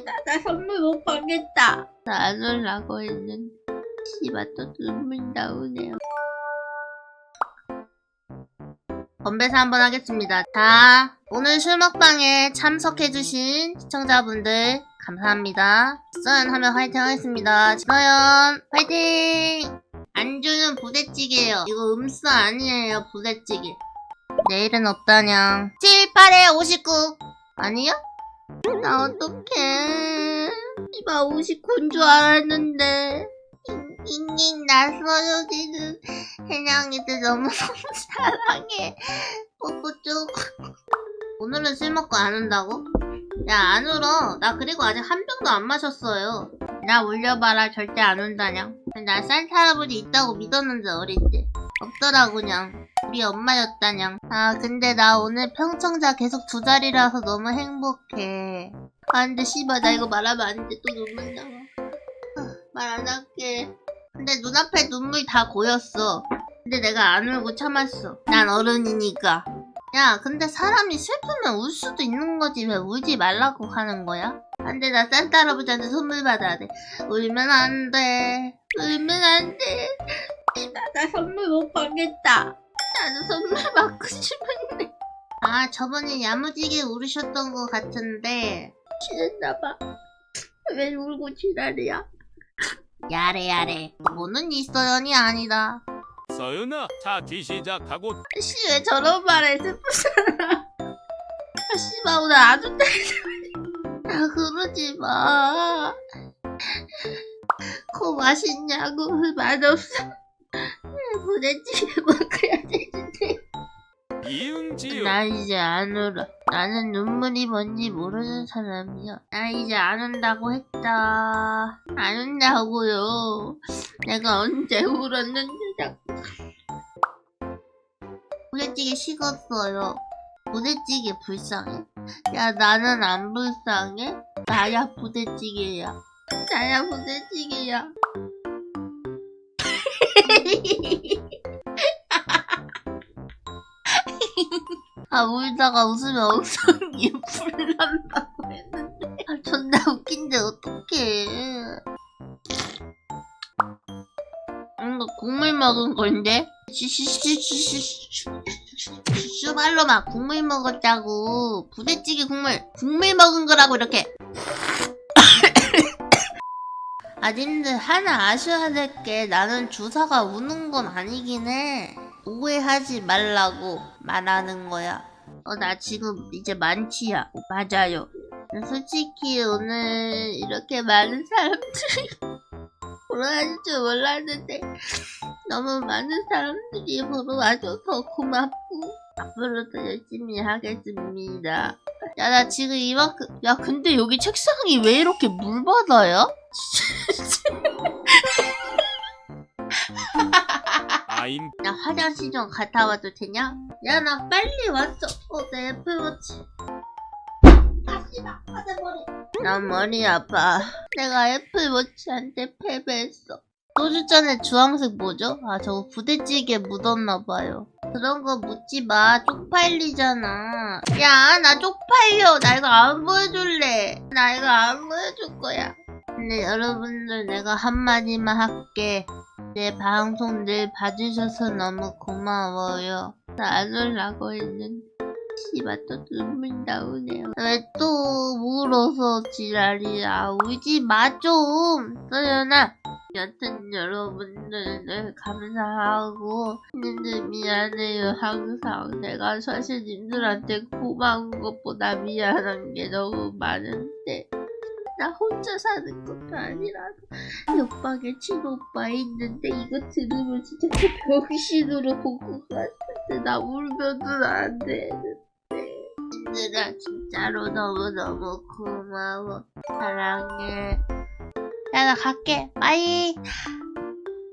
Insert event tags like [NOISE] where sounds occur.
나, 나 선물 못 받겠다. 나 안 올라고 했는데. 씨발 또 눈물 나오네요. 건배사 한번 하겠습니다. 자, 오늘 술 먹방에 참석해주신 시청자분들 감사합니다. 서연 하면 화이팅 하겠습니다. 서연 화이팅! 안주는 부대찌개예요. 이거 음수 아니에요, 부대찌개. 내일은 없다냥. 7, 8에 59. 아니야? 나 어떡해. 이봐 59인 줄 알았는데. 잉잉 나 서연이는 해냥이들 너무 [LAUGHS] 사랑해. 뽀뽀 쪽. 오늘은 술 먹고 안 온다고? 야, 안 울어. 나 그리고 아직 한 병도 안 마셨어요. 나 울려봐라. 절대 안 온다냥. 나 산타 할아버지 있다고 믿었는데, 어릴 때. 없더라고, 냥. 우리 엄마였다냥. 아, 근데 나 오늘 평청자 계속 두 자리라서 너무 행복해. 아, 근데 씨발, 나 이거 말하면 안 돼. 또 눈물 나와. 말안 할게. 근데 눈앞에 눈물이 다 고였어. 근데 내가 안 울고 참았어. 난 어른이니까. 야, 근데 사람이 슬프면 울 수도 있는 거지. 왜 울지 말라고 하는 거야? 안 돼, 나 산타 할아버지한테 선물 받아야 돼. 울면 안 돼. 울면 안 돼. 나, 나 선물 못 받겠다. 나도 선물 받고 싶은데. 아, 저번에 야무지게 울으셨던 것 같은데. 취했나봐. 왜 울고 지랄이야? 야래, 야래. 뭐는 있어요니 아니다. 서윤아 차티 시작하고 씨, 왜 저런 말해, 슬프잖아. 아, 씨발, 오늘 아주 아, 그러지 마. 코 맛있냐고, 맛없어. 부대찌개 먹어야 되는데. 이응지요 나 이제 안 울어. 나는 눈물이 뭔지 모르는 사람이야. 나 이제 안 운다고 했다. 안 운다고요. 내가 언제 울었는데 자꾸. 부대찌개 식었어요. 부대찌개 불쌍해? 야 나는 안 불쌍해? 나야 부대찌개야. 나야 부대찌개야. [LAUGHS] 아 울다가 웃으면 엉덩이에 불 난다고 했는데. 아 존나 웃긴데 어떡해. 이거 국물 먹은 건데? 슈발로 막 국물 먹었다고 부대찌개 국물 국물 먹은 거라고 이렇게 아님들 하나 아셔야 될 게 나는 주사가 우는 건 아니긴 해 오해하지 말라고 말하는 거야. 어, 나 지금 이제 만취야. 맞아요. 솔직히 오늘 이렇게 많은 사람들이 [LAUGHS] 보러 와줄 줄 몰랐는데 너무 많은 사람들이 보러 와줘서 고맙고 앞으로도 열심히 하겠습니다. 야, 나 지금 이만큼, 야, 근데 여기 책상이 왜 이렇게 물 받아요? [LAUGHS] 아임 나 화장실 좀 갔다 와도 되냐? 야, 나 빨리 왔어. 어, 내 애플워치. 다시다, 받아버려. 나 머리 아파. 내가 애플워치한테 패배했어. 소주잔에 주황색 뭐죠? 아, 저거 부대찌개 묻었나봐요. 그런 거 묻지 마. 쪽팔리잖아. 야, 나 쪽팔려. 나 이거 안 보여줄래. 나 이거 안 보여줄 거야. 근데 여러분들 내가 한마디만 할게. 내 방송 늘 봐주셔서 너무 고마워요. 나안 올라고 했는데. 씨발 또 눈물 나오네요. 왜또 울어서 지랄이야. 울지 마 좀. 서연아. 여튼 여러분들 늘 감사하고 님들 미안해요. 항상 내가 사실 님들한테 고마운 것보다 미안한 게 너무 많은데 나 혼자 사는 것도 아니라서 옆방에 친오빠 있는데 이거 들으면 진짜 그 병신으로 볼것 같은데 나 울면은 안 되는데. 님들아 진짜로 너무너무 고마워. 사랑해. 야 나 갈게. 빠이